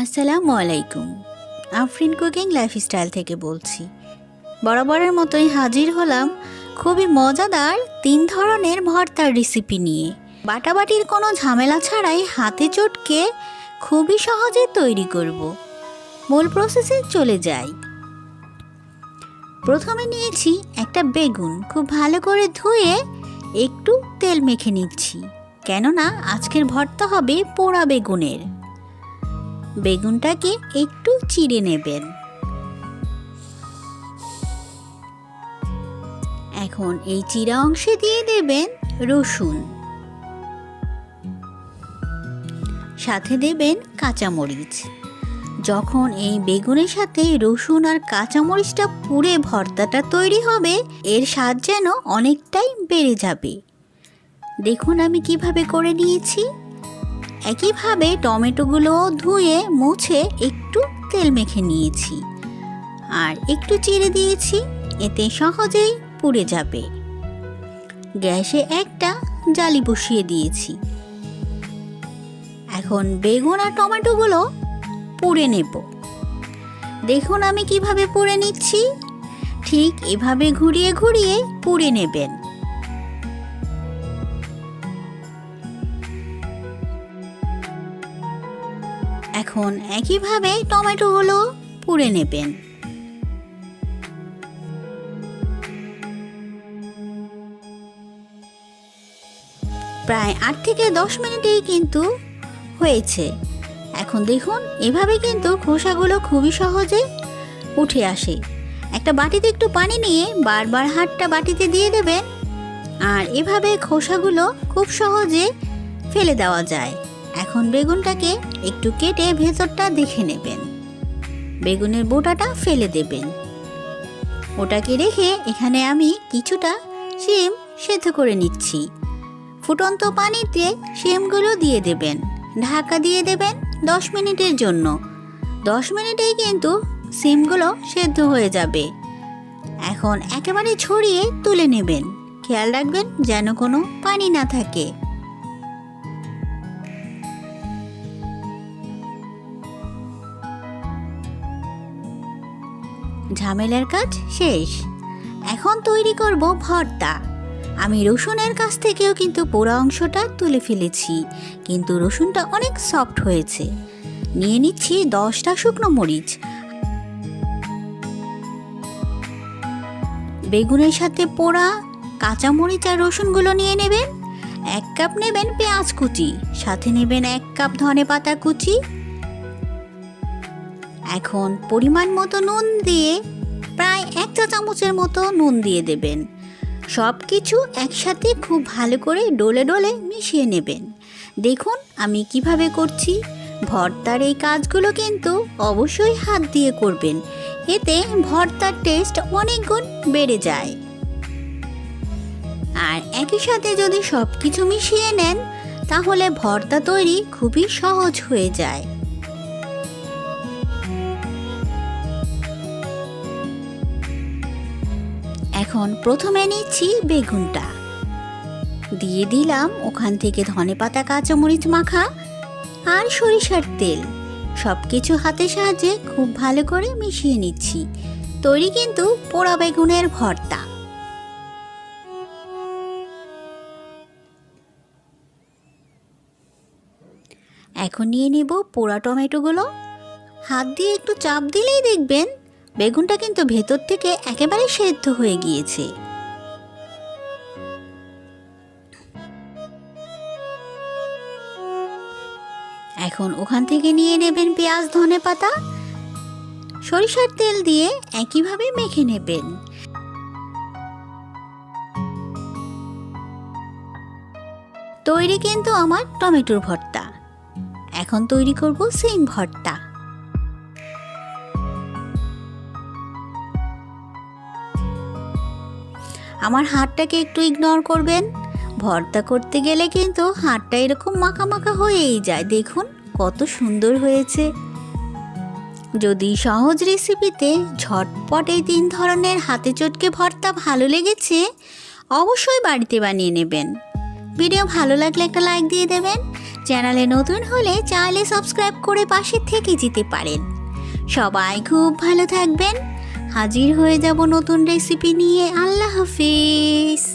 আসসালামু আলাইকুম। Afrin cooking lifestyle থেকে বলছি। বরাবরের মতোই হাজির হলাম খুবই মজাদার তিন ধরনের ভর্তার রেসিপি নিয়ে। বাটাবাটির কোনো ঝামেলা ছাড়াই হাতে চটকে খুবই সহজে তৈরি করব। মূল প্রসেসে চলে যাই। প্রথমে নিয়েছি একটা বেগুন। খুব ভালো করে ধুয়ে একটু তেল মেখে নিচ্ছি। কেননা আজকের ভর্তা হবে পোড়া বেগুনের। বেগুনটাকে একটু চিড়ে নেবেন। এখন এই চিরা অংশে দিয়ে দেবেন রসুন। সাথে দেবেন কাঁচামরিচ। যখন এই বেগুনের সাথে রসুন আর কাঁচামরিচটা পুড়ে ভর্তাটা তৈরি হবে, এর স্বাদ যেন অনেকটাই বেড়ে যাবে। দেখুন আমি কীভাবে করে নিয়েছি। একইভাবে টমেটোগুলো ধুয়ে, মুছে একটু তেল মেখে নিয়েছি। আর একটু চিড়ে দিয়েছি, এতে সহজেই পুড়ে যাবে। গ্যাসে একটা জালি বসিয়ে দিয়েছি। এখন বেগুন আর টমেটোগুলো পুড়ে নেব। দেখুন আমি কীভাবে পুড়ে নিচ্ছি। ঠিক এভাবে ঘুরিয়ে ঘুরিয়ে পুড়ে নেবেন। এখন একইভাবে টমেটোগুলো পুড়ে নেবেন। প্রায় আট থেকে দশ মিনিটেই কিন্তু হয়েছে। এখন দেখুন, এভাবে কিন্তু খোসাগুলো খুবই সহজে উঠে আসে। একটা বাটিতে একটু পানি নিয়ে বারবার হাতটা বাটিতে দিয়ে দেবেন। আর এভাবে খোসাগুলো খুব সহজে ফেলে দেওয়া যায়। এখন বেগুনটাকে একটু কেটে ভেতরটা দেখে নেবেন। বেগুনের বোটাটা ফেলে দেবেন। ওটাকে রেখে এখানে আমি কিছুটা শিম সেদ্ধ করে নিচ্ছি। ফুটন্ত পানিতে শিমগুলো দিয়ে দেবেন। ঢাকা দিয়ে দেবেন দশ মিনিটের জন্য। দশ মিনিটেই কিন্তু সিমগুলো সেদ্ধ হয়ে যাবে। এখন একেবারে ছড়িয়ে তুলে নেবেন। খেয়াল রাখবেন যেন কোনো পানি না থাকে। ঝামেলার কাজ শেষ। এখন তৈরি করব ভর্তা। আমি রসুনের কাছ থেকেও কিন্তু পোড়া অংশটা তুলে ফেলেছি, কিন্তু রসুনটা অনেক সফট হয়েছে। নিয়ে নিচ্ছি দশটা শুকনো মরিচ। বেগুনের সাথে পোড়া কাঁচা মরিচ আর রসুনগুলো নিয়ে নেবেন। এক কাপ নেবেন পেঁয়াজ কুচি, সাথে নেবেন এক কাপ ধনে পাতা কুচি। এখন পরিমাণ মতো নুন দিয়ে প্রায় এক চা চামচের মতো নুন দিয়ে দেবেন। সব কিছু একসাথে খুব ভালো করে ডলে ডলে মিশিয়ে নেবেন। দেখুন আমি কীভাবে করছি। ভর্তার এই কাজগুলো কিন্তু অবশ্যই হাত দিয়ে করবেন। এতে ভর্তার টেস্ট অনেক গুণ বেড়ে যায়। আর একই সাথে যদি সব কিছু মিশিয়ে নেন, তাহলে ভর্তা তৈরি খুবই সহজ হয়ে যায়। এখন প্রথমে নিচ্ছি বেগুনটা। দিয়ে দিলাম ওখান থেকে ধনে ধনেপাতা কাঁচামরিচ মাখা আর সরিষার তেল। সব কিছু হাতের সাহায্যে খুব ভালো করে মিশিয়ে নিচ্ছি। তৈরি কিন্তু পোড়া বেগুনের ভর্তা। এখন নিয়ে নেব পোড়া টমেটোগুলো। হাত দিয়ে একটু চাপ দিলেই দেখবেন বেগুনটা কিন্তু ভেতর থেকে একেবারে সেদ্ধ হয়ে গিয়েছে। এখন ওখান থেকে নিয়ে নেবেন পেঁয়াজ, ধনে পাতা। সরিষার তেল দিয়ে একইভাবে মেখে নেবেন। তৈরি কিন্তু আমার টমেটোর ভর্তা। এখন তৈরি করব সিম ভর্তা। আমার হাতটাকে একটু ইগনোর করবেন। ভর্তা করতে গেলে কিন্তু হাতটা এরকম মাখা মাখা হয়েই যায়। দেখুন, কত সুন্দর হয়েছে। যদি সহজ রেসিপিতে ঝটপট এই তিন ধরনের হাতে চটকে ভর্তা ভালো লেগেছে, অবশ্যই বাড়িতে বানিয়ে নেবেন। ভিডিও ভালো লাগলে একটা লাইক দিয়ে দেবেন। চ্যানেলে নতুন হলে চাইলে সাবস্ক্রাইব করে পাশে থেকে যেতে পারেন। সবাই খুব ভালো থাকবেন। হাজির হয়ে যাব নতুন রেসিপি নিয়ে। আল্লাহ হাফিজ।